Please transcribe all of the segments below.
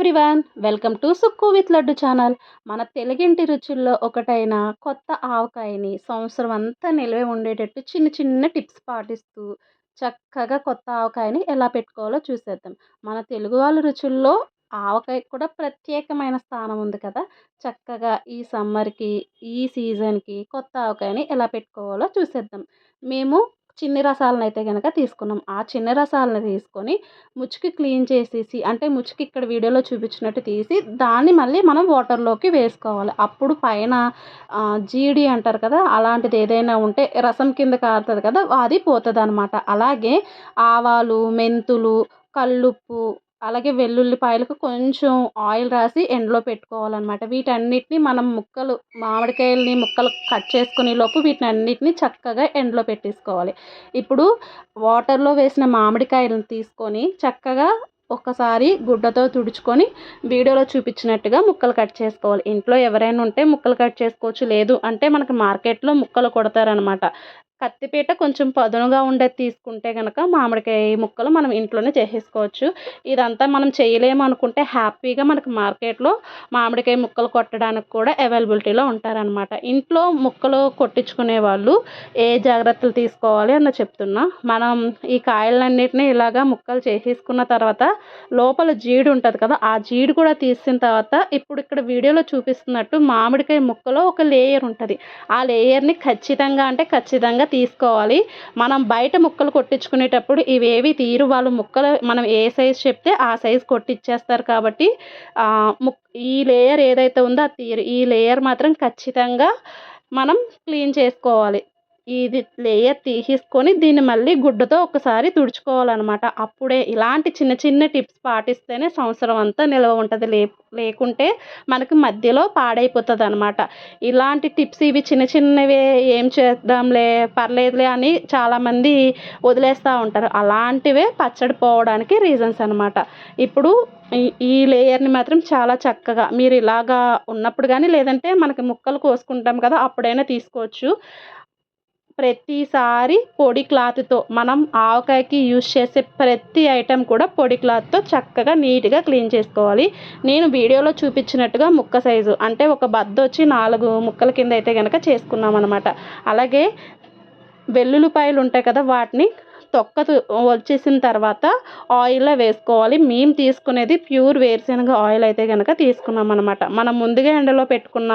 Everyone welcome to Sukku with Laddu channel. మన తెలుగింటి రుచుల్లో ఒకటైన కొత్త ఆవకాయని సంవత్సరం అంతా నిలవే ఉండేటట్టు చిన్న చిన్న టిప్స్ పాటిస్తూ చక్కగా కొత్త ఆవకాయని ఎలా పెట్టుకోవాలో చూసేద్దాం. మన తెలుగు వాళ్ళ రుచుల్లో ఆవకాయ కూడా ప్రత్యేకమైన స్థానం ఉంది కదా. చక్కగా ఈ సమ్మర్కి ఈ సీజన్కి కొత్త ఆవకాయని ఎలా పెట్టుకోవాలో చూసేద్దాం. మేము చిన్ని రసాలను అయితే కనుక తీసుకున్నాం. ఆ చిన్న రసాలను తీసుకొని ముచ్చుకి క్లీన్ చేసేసి అంటే ముచ్చుకి ఇక్కడ వీడియోలో చూపించినట్టు తీసి దాన్ని మళ్ళీ మనం వాటర్లోకి వేసుకోవాలి. అప్పుడు పైన జీడి అంటారు కదా అలాంటిది ఏదైనా ఉంటే రసం కింద కారుతుంది కదా అది పోతుంది అనమాట అలాగే ఆవాలు మెంతులు కల్లుప్పు అలాగే వెల్లుల్లిపాయలకు కొంచెం ఆయిల్ రాసి ఎండలో పెట్టుకోవాలన్నమాట. వీటన్నిటిని మనం ముక్కలు మామిడికాయలని ముక్కలు కట్ చేసుకునే లోపు వీటిని అన్నిటిని చక్కగా ఎండలో పెట్టేసుకోవాలి. ఇప్పుడు వాటర్లో వేసిన మామిడికాయలను తీసుకొని చక్కగా ఒక్కసారి గుడ్డతో తుడుచుకొని వీడియోలో చూపించినట్టుగా ముక్కలు కట్ చేసుకోవాలి. ఇంట్లో ఎవరైనా ఉంటే ముక్కలు కట్ చేసుకోవచ్చు లేదు అంటే మనకి మార్కెట్లో ముక్కలు కొడతారనమాట కత్తిపీట కొంచెం పదునుగా ఉండేది తీసుకుంటే కనుక మామిడికాయ ముక్కలు మనం ఇంట్లోనే చేసేసుకోవచ్చు. ఇదంతా మనం చేయలేము అనుకుంటే హ్యాపీగా మనకు మార్కెట్లో మామిడికాయ ముక్కలు కొట్టడానికి కూడా అవైలబిలిటీలో ఉంటారనమాట ఇంట్లో ముక్కలు కొట్టించుకునే వాళ్ళు ఏ జాగ్రత్తలు తీసుకోవాలి అన్న చెప్తున్నా. మనం ఈ కాయలన్నిటిని ఇలాగా ముక్కలు చేసేసుకున్న తర్వాత లోపల జీడి ఉంటుంది కదా ఆ జీడి కూడా తీసిన తర్వాత ఇప్పుడు ఇక్కడ వీడియోలో చూపిస్తున్నట్టు మామిడికాయ ముక్కలో ఒక లేయర్ ఉంటుంది. ఆ లేయర్ని ఖచ్చితంగా అంటే ఖచ్చితంగా తీసుకోవాలి. మనం బయట ముక్కలు కొట్టించుకునేటప్పుడు ఇవేవి తీరు వాళ్ళు ముక్కలు మనం ఏ సైజ్ చెప్తే ఆ సైజ్ కొట్టిచ్చేస్తారు కాబట్టి ముక్ ఈ లేయర్ ఏదైతే ఉందో ఆ తీరు. ఈ లేయర్ మాత్రం ఖచ్చితంగా మనం క్లీన్ చేసుకోవాలి. ఇది లేయర్ తీసేసుకొని దీన్ని మళ్ళీ గుడ్డతో ఒకసారి తుడుచుకోవాలన్నమాట. అప్పుడే ఇలాంటి చిన్న చిన్న టిప్స్ పాటిస్తేనే సంవత్సరం అంతా నిల్వ ఉంటుంది. లే లేకుంటే మనకి మధ్యలో పాడైపోతుంది అనమాట ఇలాంటి టిప్స్ ఇవి చిన్న చిన్నవే ఏం చేద్దాంలే పర్లేదులే అని చాలామంది వదిలేస్తూ ఉంటారు. అలాంటివే పచ్చడి పోవడానికి రీజన్స్ అనమాట ఇప్పుడు ఈ లేయర్ని మాత్రం చాలా చక్కగా మీరు ఇలాగా ఉన్నప్పుడు కానీ లేదంటే మనకి ముక్కలు కోసుకుంటాం కదా అప్పుడైనా తీసుకోవచ్చు. ప్రతిసారి పొడి క్లాత్తో మనం ఆవకాయకి యూజ్ చేసే ప్రతి ఐటెం కూడా పొడి క్లాత్తో చక్కగా నీట్గా క్లీన్ చేసుకోవాలి. నేను వీడియోలో చూపించినట్టుగా ముక్క సైజు అంటే ఒక బద్ద వచ్చి నాలుగు ముక్కల కింద అయితే కనుక చేసుకున్నాం అనమాట అలాగే వెల్లుల్లిపాయలు ఉంటాయి కదా వాటిని తొక్క వచ్చేసిన తర్వాత ఆయిల్లో వేసుకోవాలి. మేము తీసుకునేది ప్యూర్ వేరుశనగ ఆయిల్ అయితే కనుక తీసుకున్నాం అనమాట మనం ముందుగా ఎండలో పెట్టుకున్న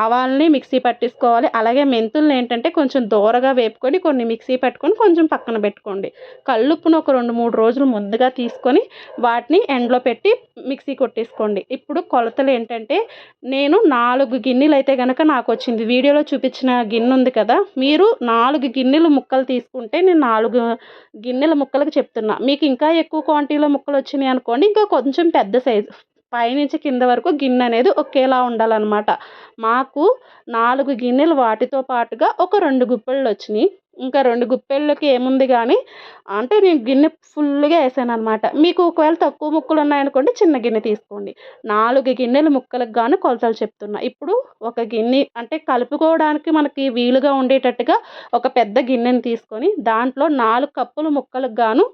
ఆవాల్ని మిక్సీ పట్టేసుకోవాలి అలాగే మెంతుల్ని ఏంటంటే కొంచెం దూరగా వేపుకొని కొన్ని మిక్సీ పెట్టుకొని కొంచెం పక్కన పెట్టుకోండి. కల్లుప్పును ఒక రెండు మూడు రోజులు ముందుగా తీసుకొని వాటిని ఎండలో పెట్టి మిక్సీ కొట్టేసుకోండి. ఇప్పుడు కొలతలు ఏంటంటే నేను నాలుగు గిన్నెలు అయితే కనుక నాకు వచ్చింది. వీడియోలో చూపించిన గిన్నె ఉంది కదా. మీరు నాలుగు గిన్నెలు ముక్కలు తీసుకుంటే నేను నాలుగు గిన్నెల ముక్కలకు చెప్తున్నా. మీకు ఇంకా ఎక్కువ క్వాంటిటీలో ముక్కలు వచ్చినాయి అనుకోండి ఇంకా కొంచెం పెద్ద సైజు పైనుంచి కింద వరకు గిన్నె అనేది ఒకేలా ఉండాలన్నమాట. మాకు నాలుగు గిన్నెలు వాటితో పాటుగా ఒక రెండు గుప్పెళ్ళు వచ్చినాయి ఇంకా రెండు గుప్పెళ్ళకి ఏముంది కానీ అంటే నేను గిన్నె ఫుల్గా వేసాను అనమాట మీకు ఒకవేళ తక్కువ ముక్కలు ఉన్నాయనుకోండి చిన్న గిన్నె తీసుకోండి. నాలుగు గిన్నెలు ముక్కలకు గాను కొలతలు చెప్తున్నా. ఇప్పుడు ఒక గిన్నె అంటే కలుపుకోవడానికి మనకి వీలుగా ఉండేటట్టుగా ఒక పెద్ద గిన్నెని తీసుకొని దాంట్లో నాలుగు కప్పులు ముక్కలకు గాను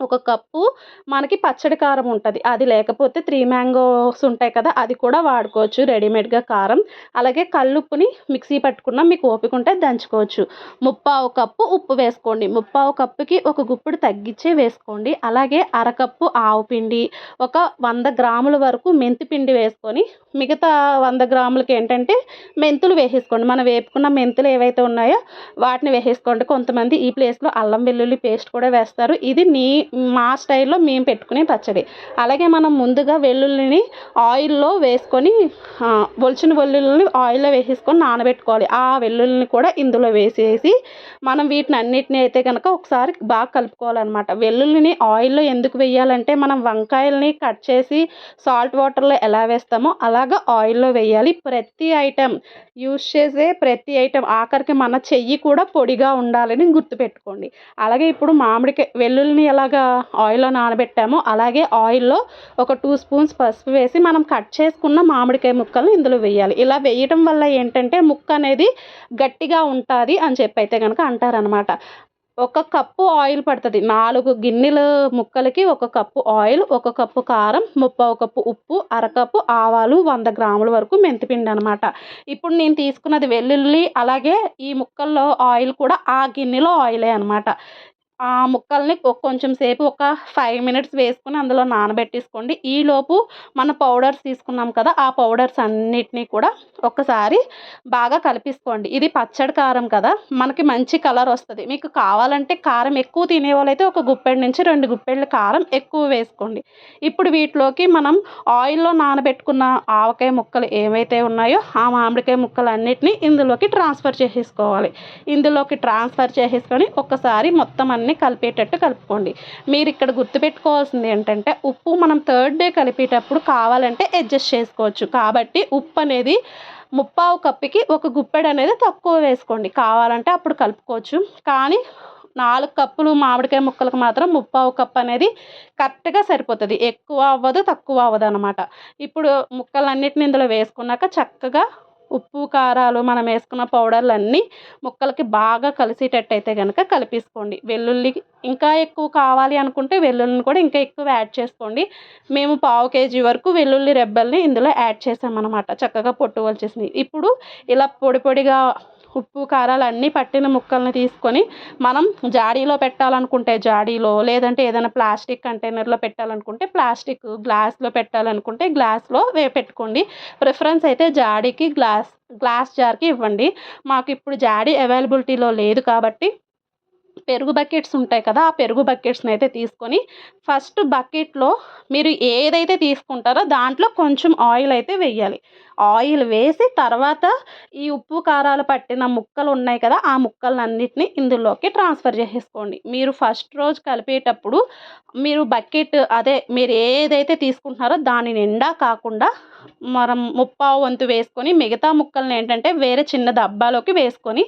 ఒక కప్పు మనకి పచ్చడి కారం ఉంటుంది. అది లేకపోతే త్రీ మ్యాంగోస్ ఉంటాయి కదా అది కూడా వాడుకోవచ్చు. రెడీమేడ్గా కారం అలాగే కల్లుప్పుని మిక్సీ పట్టుకున్న మీకు ఓపిక ఉంటే దంచుకోవచ్చు. ముప్పావు కప్పు ఉప్పు వేసుకోండి. ముప్పావు కప్పుకి ఒక గుప్పుడు తగ్గించే వేసుకోండి. అలాగే అరకప్పు ఆవు పిండి ఒక వంద గ్రాముల వరకు మెంతి పిండి వేసుకొని మిగతా వంద గ్రాములకి ఏంటంటే మెంతులు వేసేసుకోండి. మనం వేపుకున్న మెంతులు ఏవైతే ఉన్నాయో వాటిని వేసేసుకోండి. కొంతమంది ఈ ప్లేస్లో అల్లం వెల్లుల్లి పేస్ట్ కూడా వేస్తారు. ఇది నీ మా స్టైల్లో మేము పెట్టుకునే పచ్చడి. అలాగే మనం ముందుగా వెల్లుల్లిని ఆయిల్లో వేసుకొని ఒలిచిన వెల్లుల్లిని ఆయిల్లో వేసేసుకొని నానబెట్టుకోవాలి. ఆ వెల్లుల్లిని కూడా ఇందులో వేసేసి మనం వీటిని అన్నిటిని అయితే కనుక ఒకసారి బాగా కలుపుకోవాలన్నమాట. వెల్లుల్లిని ఆయిల్లో ఎందుకు వేయాలంటే మనం వంకాయల్ని కట్ చేసి సాల్ట్ వాటర్లో ఎలా వేస్తామో అలాగా ఆయిల్లో వేయాలి. ప్రతి ఐటెం యూస్ చేసే ప్రతి ఐటెం ఆఖరికి మన చెయ్యి కూడా పొడిగా ఉండాలని గుర్తుపెట్టుకోండి. అలాగే ఇప్పుడు మామిడికాయ వెల్లుల్లిని ఎలాగ ఆయిల్లో నానబెట్టామో. అలాగే ఆయిల్లో ఒక టూ స్పూన్స్ పసుపు వేసి మనం కట్ చేసుకున్న మామిడికాయ ముక్కలు ఇందులో వేయాలి. ఇలా వేయటం వల్ల ఏంటంటే ముక్క అనేది గట్టిగా ఉంటుంది అని చెప్పి అయితే కనుక అంటారనమాట ఒక కప్పు ఆయిల్ పడుతుంది. నాలుగు గిన్నెల ముక్కలకి ఒక కప్పు ఆయిల్ ఒక కప్పు కారం ముప్పావు కప్పు ఉప్పు అరకప్పు ఆవాలు వంద గ్రాముల వరకు మెంతిపిండి అనమాట ఇప్పుడు నేను తీసుకున్నది వెల్లుల్లి అలాగే ఈ ముక్కల్లో ఆయిల్ కూడా ఆ గిన్నెలో ఆయిలే అనమాట ఆ ముక్కల్ని కొంచెం సేపు ఒక ఫైవ్ మినిట్స్ వేసుకుని అందులో నానబెట్టేసుకోండి. ఈలోపు మన పౌడర్స్ తీసుకున్నాం కదా ఆ పౌడర్స్ అన్నిటినీ కూడా ఒకసారి బాగా కలిపేసుకోండి. ఇది పచ్చడి కారం కదా మనకి మంచి కలర్ వస్తుంది. మీకు కావాలంటే కారం ఎక్కువ తినేవాళ్ళైతే ఒక గుప్పెడు నుంచి రెండు గుప్పెళ్ళ కారం ఎక్కువ వేసుకోండి. ఇప్పుడు వీటిలోకి మనం ఆయిల్లో నానబెట్టుకున్న ఆవకాయ ముక్కలు ఏవైతే ఉన్నాయో ఆ మామిడికాయ ముక్కలు అన్నిటినీ ఇందులోకి ట్రాన్స్ఫర్ చేసేసుకోవాలి. ఇందులోకి ట్రాన్స్ఫర్ చేసేసుకొని ఒక్కసారి మొత్తం అన్నీ కలిపేటట్టు కలుపుకోండి. మీరు ఇక్కడ గుర్తుపెట్టుకోవాల్సింది ఏంటంటే ఉప్పు మనం థర్డ్ డే కలిపేటప్పుడు కావాలంటే అడ్జస్ట్ చేసుకోవచ్చు. కాబట్టి ఉప్పు అనేది ముప్పావు కప్పుకి ఒక గుప్పెడు అనేది తక్కువ వేసుకోండి. కావాలంటే అప్పుడు కలుపుకోవచ్చు. కానీ నాలుగు కప్పులు మామిడికాయ ముక్కలకు మాత్రం ముప్పావు కప్పు అనేది కరెక్ట్గా సరిపోతుంది. ఎక్కువ అవ్వదు తక్కువ అవ్వదు అనమాట ఇప్పుడు ముక్కలన్నిటిని ఇందులో వేసుకున్నాక చక్కగా ఉప్పు కారాలు మనం వేసుకున్న పౌడర్లు అన్నీ ముక్కలకి బాగా కలిసేటట్టు అయితే కనుక కలిపేసుకోండి. వెల్లుల్లి ఇంకా ఎక్కువ కావాలి అనుకుంటే వెల్లుల్లిని కూడా ఇంకా ఎక్కువ యాడ్ చేసుకోండి. మేము పావు కేజీ వరకు వెల్లుల్లి రెబ్బల్ని ఇందులో యాడ్ చేసామన్నమాట. చక్కగా పొట్టు వచ్చేసినాయి ఇప్పుడు ఇలా పొడి పొడిగా ఉప్పు కారాలు అన్నీ పట్టిన ముక్కల్ని తీసుకొని మనం జాడీలో పెట్టాలనుకుంటే జాడీలో లేదంటే ఏదైనా ప్లాస్టిక్ కంటైనర్లో పెట్టాలనుకుంటే ప్లాస్టిక్ గ్లాస్లో పెట్టాలనుకుంటే గ్లాస్లో వే పెట్టుకోండి. ప్రిఫరెన్స్ అయితే జాడీకి గ్లాస్ గ్లాస్ జార్కి ఇవ్వండి. మాకు ఇప్పుడు జాడీ అవైలబిలిటీలో లేదు కాబట్టి పెరుగు బకెట్స్ ఉంటాయి కదా ఆ పెరుగు బకెట్స్ని అయితే తీసుకొని ఫస్ట్ బకెట్లో మీరు ఏదైతే తీసుకుంటారో దాంట్లో కొంచెం ఆయిల్ అయితే వేయాలి. ఆయిల్ వేసి తర్వాత ఈ ఉప్పు కారాలు పట్టిన ముక్కలు ఉన్నాయి కదా ఆ ముక్కలన్నిటిని ఇందులోకి ట్రాన్స్ఫర్ చేసేసుకోండి. మీరు ఫస్ట్ రోజు కలిపేటప్పుడు మీరు బకెట్ అదే మీరు ఏదైతే తీసుకుంటున్నారో దాని నిండా కాకుండా మనం ముప్పావు వంతు వేసుకొని మిగతా ముక్కల్ని ఏంటంటే వేరే చిన్న డబ్బాలోకి వేసుకొని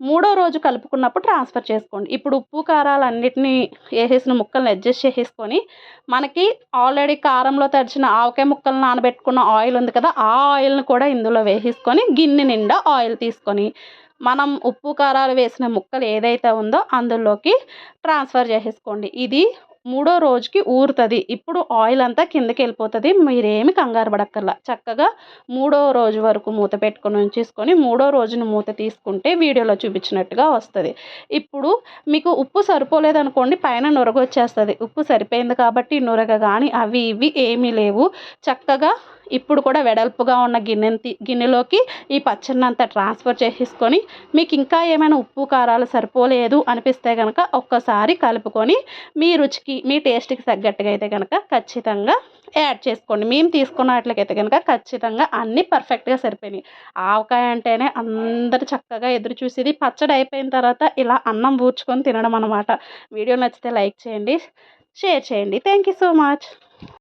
మూడో రోజు కలుపుకున్నప్పుడు ట్రాన్స్ఫర్ చేసుకోండి. ఇప్పుడు ఉప్పు కారాలు అన్నిటినీ వేసేసిన ముక్కల్ని అడ్జస్ట్ చేసేసుకొని మనకి ఆల్రెడీ కారంలో తడిచిన ఆవకాయ ముక్కలు నానబెట్టుకున్న ఆయిల్ ఉంది కదా ఆ ఆయిల్ని కూడా ఇందులో వేసేసుకొని గిన్నె నిండా ఆయిల్ తీసుకొని మనం ఉప్పు కారాలు వేసిన ముక్కలు ఏదైతే ఉందో అందులోకి ట్రాన్స్ఫర్ చేసేసుకోండి. ఇది మూడో రోజుకి ఊరుతుంది. ఇప్పుడు ఆయిల్ అంతా కిందకి వెళ్ళిపోతుంది. మీరేమి కంగారు పడక్కర్లా. చక్కగా మూడో రోజు వరకు మూత పెట్టుకొని ఉంచేసుకొని మూడో రోజున మూత తీసుకుంటే వీడియోలో చూపించినట్టుగా వస్తుంది. ఇప్పుడు మీకు ఉప్పు సరిపోలేదు అనుకోండి పైన నురగొచ్చేస్తుంది. ఉప్పు సరిపోయింది కాబట్టి నురగ కానీ అవి ఇవి ఏమీ లేవు. చక్కగా ఇప్పుడు కూడా వెడల్పుగా ఉన్న గిన్నె గిన్నెలోకి ఈ పచ్చడినంతా ట్రాన్స్ఫర్ చేసేసుకొని మీకు ఇంకా ఏమైనా ఉప్పు కారాలు సరిపోలేదు అనిపిస్తే కనుక ఒక్కసారి కలుపుకొని మీ రుచికి మీ టేస్ట్కి తగ్గట్టుగా అయితే కనుక ఖచ్చితంగా యాడ్ చేసుకోండి. మేము తీసుకున్నట్లయితే కనుక ఖచ్చితంగా అన్నీ పర్ఫెక్ట్గా సరిపోయినాయి. ఆవకాయ అంటేనే అందరు చక్కగా ఎదురు చూసేది. పచ్చడి అయిపోయిన తర్వాత ఇలా అన్నం పూడ్చుకొని తినడం అనమాట వీడియో నచ్చితే లైక్ చేయండి షేర్ చేయండి. Thank you so much.